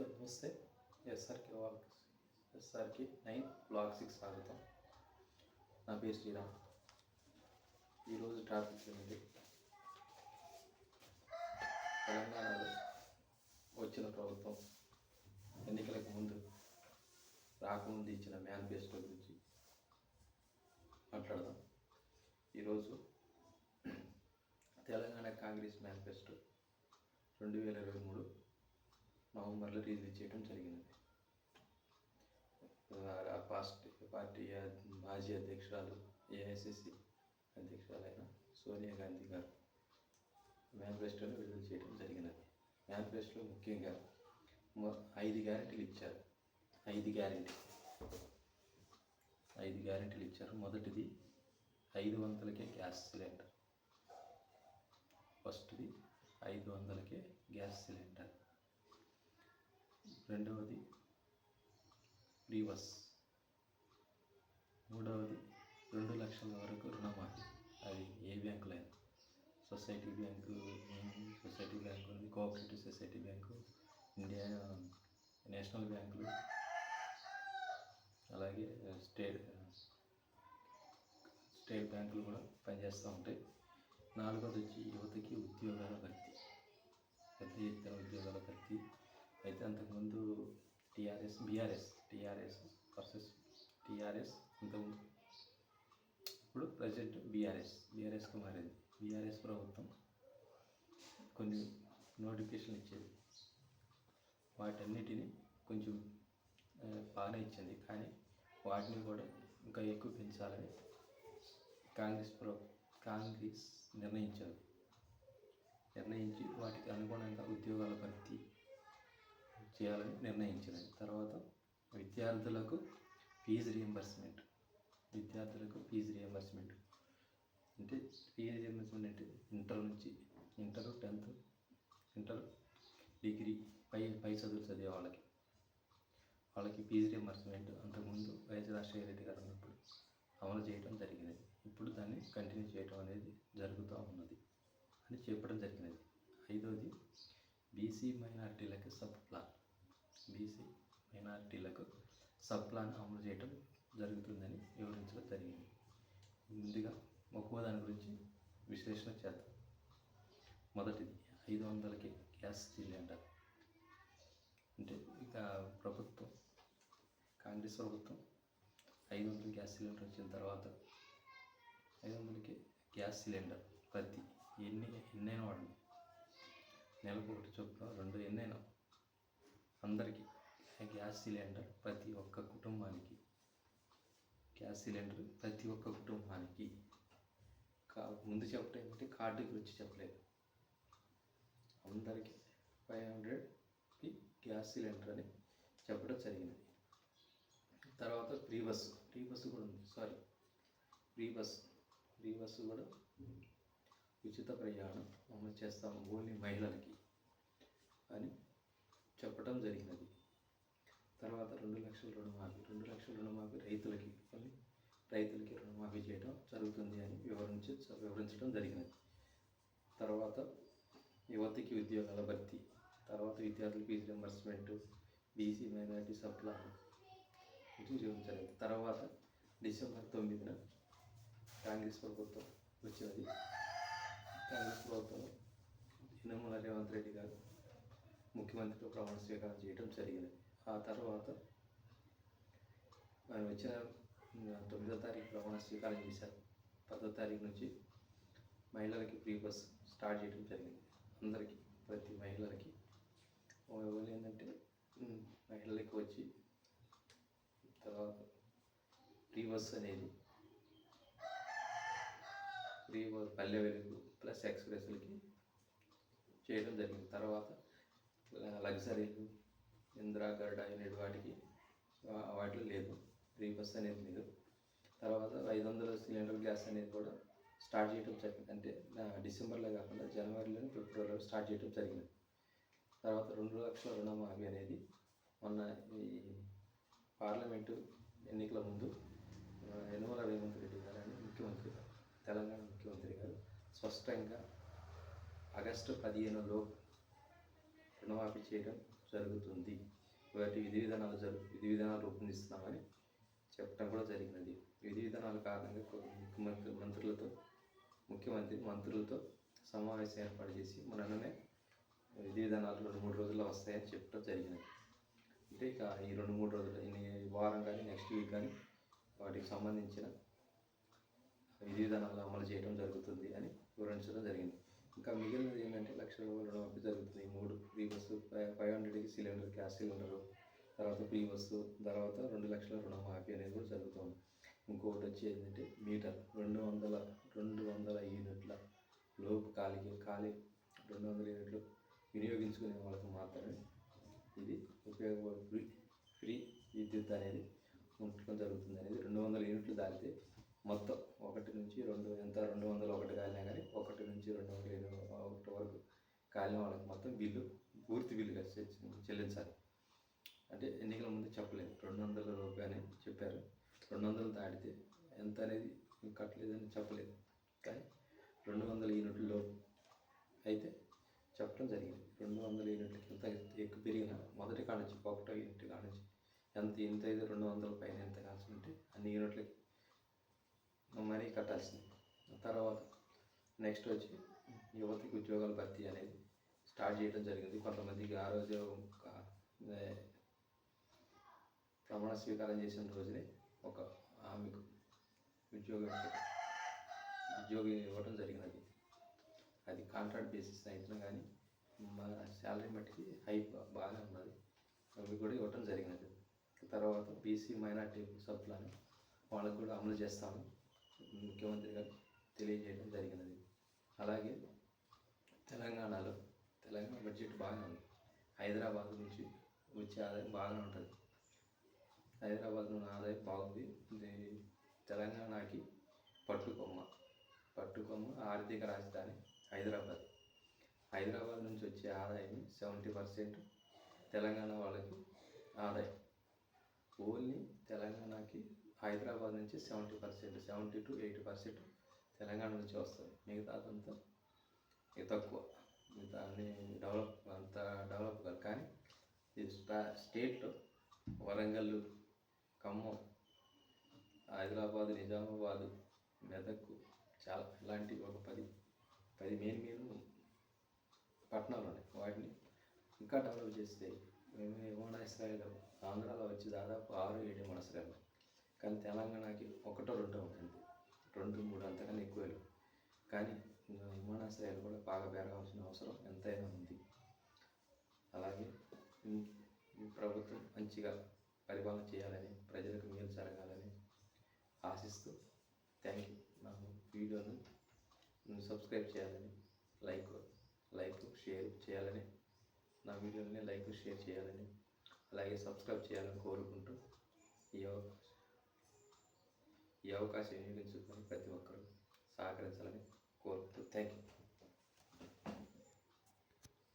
నమస్తే. SRK walk SRK nine block six స్వాగతం. నా పేరు శ్రీరామ్. ఈరోజు ట్రాఫిక్ ఉంది తెలంగాణలో వచ్చిన ప్రభుత్వం ఎన్నికలకు ముందు రాకముందు ఇచ్చిన మేనిఫెస్టో గురించి మాట్లాడదాం. ఈరోజు తెలంగాణ కాంగ్రెస్ మేనిఫెస్టో రెండు వేల ఇరవై మూడు నవంబర్లో రిలీజ్ చేయడం జరిగినది పార్టీ పార్టీ మాజీ అధ్యక్షురాలు ఏఐసిసి అధ్యక్షురాలైన సోనియా గాంధీ గారు మేనిఫెస్టోను విడుదల చేయడం జరిగినది. మేనిఫెస్టోలో ముఖ్యంగా ఐదు గ్యారెంటీలు ఇచ్చారు. ఐదు గ్యారెంటీ. ఐదు గ్యారెంటీలు ఇచ్చారు. మొదటిది ఐదు వందలకే గ్యాస్ సిలిండర్. ఫస్ట్ది ఐదు వందలకే గ్యాస్ సిలిండర్. రెండవది ఫ్రీ మూడవది రెండు లక్షల వరకు రుణమాఫీ. అది ఏ బ్యాంకులైనా సొసైటీ బ్యాంకు సొసైటీ బ్యాంకు ఉంది cooperative society bank India national బ్యాంకులు అలాగే స్టేట్ స్టేట్ బ్యాంకులు కూడా పనిచేస్తూ ఉంటాయి. నాలుగోది వచ్చి యువతకి ఉద్యోగాల భర్తీ. పెద్ద ఎత్తున ఉద్యోగాల భర్తీ. అయితే అంతకుముందు TRS BRS TRS versus TRS ఇంతకుముందు ఇప్పుడు ప్రజెంట్ బీఆర్ఎస్ బీఆర్ఎస్కి మారింది. బీఆర్ఎస్ ప్రభుత్వం కొన్ని నోటిఫికేషన్ ఇచ్చేది. వాటన్నిటిని కొంచెం బాగానే ఇచ్చింది. కానీ వాటిని కూడా ఇంకా ఎక్కువ పెంచాలని కాంగ్రెస్ ప్ర కాంగ్రెస్ నిర్ణయించారు. నిర్ణయించి వాటికి అనుగుణంగా ఉద్యోగాల భర్తీ చేయాలని నిర్ణయించినది. తర్వాత విద్యార్థులకు ఫీజు రియంబర్స్మెంట్. విద్యార్థులకు ఫీజు రియంబర్స్మెంట్. అంటే ఫీజు రియంబర్స్మెంట్ అంటే ఇంటర్ నుంచి ఇంటర్ టెన్త్ ఇంటర్ డిగ్రీ పై పై చదువులు చదివే వాళ్ళకి. వాళ్ళకి ఫీజు రియంబర్స్మెంట్ అంతకుముందు వైఎస్ రాజశేఖర రెడ్డి గారు ఉన్నప్పుడు అమలు చేయడం జరిగినది ఇప్పుడు దాన్ని కంటిన్యూ చేయడం అనేది జరుగుతూ ఉన్నది అని చెప్పడం జరిగినది. ఐదవది బీసీ మైనారిటీలకు సబ్ ప్లాన్. బీసీ మైనారిటీలకు సబ్ ప్లాన్ అమలు చేయటం జరుగుతుందని వివరించడం జరిగింది. ముందుగా ఒక్కో దాని గురించి విశ్లేషణ చేద్దాం. మొదటిది ఐదు వందలకి గ్యాస్ సిలిండర్. అంటే ఇక ప్రభుత్వం కాంగ్రెస్ ప్రభుత్వం ఐదు వందల గ్యాస్ సిలిండర్ వచ్చిన తర్వాత ఐదు వందలకి గ్యాస్ సిలిండర్ ప్రతి ఎన్ని ఎన్నైనా వాడండి. నెలకు ఒకటి చొప్పున రెండు ఎన్నైనా అందరికీ. గ్యాస్ సిలిండర్ ప్రతి ఒక్క కుటుంబానికి గ్యాస్ సిలిండర్ ప్రతి ఒక్క కుటుంబానికి కా ముందు చెప్పడం ఏమంటే కార్డు గురించి చెప్పలేదు. అందరికీ ఫైవ్ హండ్రెడ్కి గ్యాస్ సిలిండర్ అని చెప్పడం జరిగింది. తర్వాత ఫ్రీ బస్సు ఫ్రీ బస్సు కూడా ఉంది sorry. Free bus free bus కూడా ఉచిత ప్రయాణం అమలు చేస్తాము ఓన్లీ మహిళలకి అని చెప్పడం జరిగినది. తర్వాత రెండు లక్షల రుణమాఫీ రెండు లక్షల రుణమాఫీ రైతులకి ఓన్లీ రైతులకి రుణమాఫీ చేయడం జరుగుతుంది అని వివరించి వివరించడం జరిగినది. తర్వాత యువతకి ఉద్యోగాల భర్తీ తర్వాత విద్యార్థుల ఫీజు రింబర్స్మెంట్ బీసీ మైనారిటీ సప్లా జరిగింది. తర్వాత డిసెంబర్ తొమ్మిదిన కాంగ్రెస్ ప్రభుత్వం వచ్చినది. కాంగ్రెస్ ప్రభుత్వం యనమల రేవంత్ రెడ్డి గారు ముఖ్యమంత్రిగా ప్రమాణ స్వీకారం చేయడం జరిగింది. ఆ తర్వాత ఆయన వచ్చిన తొమ్మిదో తారీఖు ప్రమాణ స్వీకారం చేశారు. పదో తారీఖు నుంచి మహిళలకి ఫ్రీ బస్ స్టార్ట్ చేయడం జరిగింది. అందరికీ ప్రతి మహిళలకి. ఎవరు ఏంటంటే మహిళలకి వచ్చి తర్వాత ఫ్రీ బస్ అనేది free bus Palle Velugu plus ఎక్స్ప్రెస్లకి చేయడం జరిగింది. తర్వాత లగ్జరీలు ఇందిరా గర్డ అనే వాటికి వాటిలో లేదు. ఫ్రీ బస్ అనేది లేదు. తర్వాత ఐదు వందల సిలిండర్ గ్యాస్ అనేది కూడా స్టార్ట్ చేయడం జరిగింది. అంటే డిసెంబర్లో కాకుండా జనవరిలో ఫిబ్రవరిలో స్టార్ట్ చేయడం జరిగింది. తర్వాత రెండు లక్షల రుణమాఫీ అనేది మొన్న ఈ పార్లమెంటు ఎన్నికల ముందు యనమల రేవంత్ రెడ్డి గారు అని ముఖ్యమంత్రి గారు తెలంగాణ ముఖ్యమంత్రి గారు స్పష్టంగా ఆగస్టు పదిహేనులో రుణమాఫీ చేయడం జరుగుతుంది. వాటి విధి విధానాలు జరుగు విధి విధానాలు రూపొందిస్తున్నామని చెప్పడం కూడా జరిగినది. విధి విధానాల కారణంగా ముఖ్యమంత్రి మంత్రులతో ముఖ్యమంత్రి మంత్రులతో సమావేశం ఏర్పాటు చేసి మొన్ననే విధి విధానాలు రెండు మూడు రోజుల్లో వస్తాయని చెప్పడం జరిగినది. అంటే ఇక ఈ రెండు మూడు రోజులు ఈ వారం కానీ నెక్స్ట్ వీక్ కానీ వాటికి సంబంధించిన విధి విధానాలు అమలు చేయడం జరుగుతుంది అని వివరించడం జరిగింది. ఇంకా మిగిలినది ఏంటంటే లక్ష రూపాయలు రుణమాఫీ జరుగుతుంది. మూడు ఫ్రీ బస్సు ఫైవ్ హండ్రెడ్కి సిలిండర్ గ్యాస్ సిలిండరు తర్వాత ఫ్రీ బస్సు తర్వాత రెండు లక్షల రుణమాఫీ అనేది కూడా జరుగుతుంది. ఇంకొకటి వచ్చి ఏంటంటే మీటర్ రెండు వందల రెండు వందల యూనిట్ల లోపు ఖాళీకి ఖాళీ రెండు వందల యూనిట్లు వినియోగించుకునే వాళ్ళకి మాత్రమే ఇది ఉపయోగ ఫ్రీ ఫ్రీ విద్యుత్ అనేది ఉండటం జరుగుతుంది అనేది రెండు వందల యూనిట్లు దాటితే మొత్తం నుంచి రెండు ఎంత రెండు వందల ఒకటి కాలినా కానీ ఒకటి నుంచి రెండు వందల ఇరవై ఒకటి వరకు కాలిన వాళ్ళకి మొత్తం బిల్లు పూర్తి బిల్లుగా చెల్లించాలి. అంటే ఎన్నికల ముందు చెప్పలేదు. రెండు వందల రూపాయలు అని చెప్పారు. రెండు వందలు దాటితే ఎంత అనేది కట్టలేదని చెప్పలేదు. కానీ రెండు వందల యూనిట్లో అయితే చెప్పడం జరిగింది. రెండు వందల యూనిట్లకి ఎంత ఎక్కువ పెరిగినా మొదటి కాడ నుంచి ఒకటో యూనిట్ కాడ నుంచి ఎంత ఎంత అయితే రెండు వందల పైన ఎంత కాల్సి ఉంటే అన్ని యూనిట్లకి మనీ కట్టాల్సింది. తర్వాత నెక్స్ట్ వచ్చి యువతికి ఉద్యోగాల భర్తీ అనేది స్టార్ట్ చేయడం జరిగింది. కొంతమందికి ఆ రోజు ప్రమాణ స్వీకారం చేసిన రోజునే ఒక ఆమెకు ఉద్యోగం ఉద్యోగం ఇవ్వడం జరిగినది. అది కాంట్రాక్ట్ బేసిస్ అయినా కానీ మా శాలరీ మట్టికి హై బాగా ఉన్నది. అవి కూడా ఇవ్వటం జరిగినది. తర్వాత బీసీ మైనార్టీ సబ్ వాళ్ళకు కూడా అమలు చేస్తాము. ముఖ్యమంత్రి గారు తెలియజేయడం జరిగినది. అలాగే తెలంగాణలో తెలంగాణ బడ్జెట్ బాగానే ఉంది. హైదరాబాద్ నుంచి వచ్చే ఆదాయం బాగానే ఉంటుంది. హైదరాబాద్ ఉన్న ఆదాయం బాగుంది. తెలంగాణకి పట్టుకొమ్మ. పట్టుకొమ్మ ఆర్థిక రాజధాని హైదరాబాద్. హైదరాబాద్ నుంచి వచ్చే ఆదాయం సెవెంటీ పర్సెంట్ తెలంగాణ వాళ్ళకి ఆదాయం. ఓన్లీ తెలంగాణకి హైదరాబాద్ నుంచి seventy percent seventy to eighty percent Telangana నుంచి వస్తుంది. మిగతాదంతా ఇక తక్కువ. మిగతా అన్ని డెవలప్ అంత డెవలప్ కాదు. కానీ ఈ స్టా స్టేట్లో వరంగల్ ఖమ్మం హైదరాబాద్ నిజామాబాద్ మెదక్ చాలా ఇలాంటి ఒక పది పది మెయిన్ మెయిన్ పట్టణాలు ఉన్నాయి. వాటిని ఇంకా డెవలప్ చేస్తే మేము విమానాశ్రయాలు ఆంధ్రాలో వచ్చి దాదాపు ఆరు ఏడు విమానాశ్రయాలు కానీ తెలంగాణకి ఒకటో రెండో ఉంటుంది రెండు మూడు అంతకన్నా ఎక్కువ లేవు. కానీ విమానాశ్రయాలు కూడా బాగా పెరగాల్సిన అవసరం ఎంతైనా ఉంది. అలాగే ఈ- ప్రభుత్వం మంచిగా పరిపాలన చేయాలని ప్రజలకు మేలు జరగాలని ఆశిస్తూ థ్యాంక్ యూ నా వీడియోను సబ్స్క్రైబ్ చేయాలని లైక్ లైక్ షేర్ చేయాలని నా వీడియోని లైక్ షేర్ చేయాలని అలాగే సబ్స్క్రైబ్ చేయాలని కోరుకుంటూ ఈ అవకాశం ఈ అవకాశం వినియోగించుకొని ప్రతి ఒక్కరూ సహకరించాలని కోరుతూ థ్యాంక్ యూ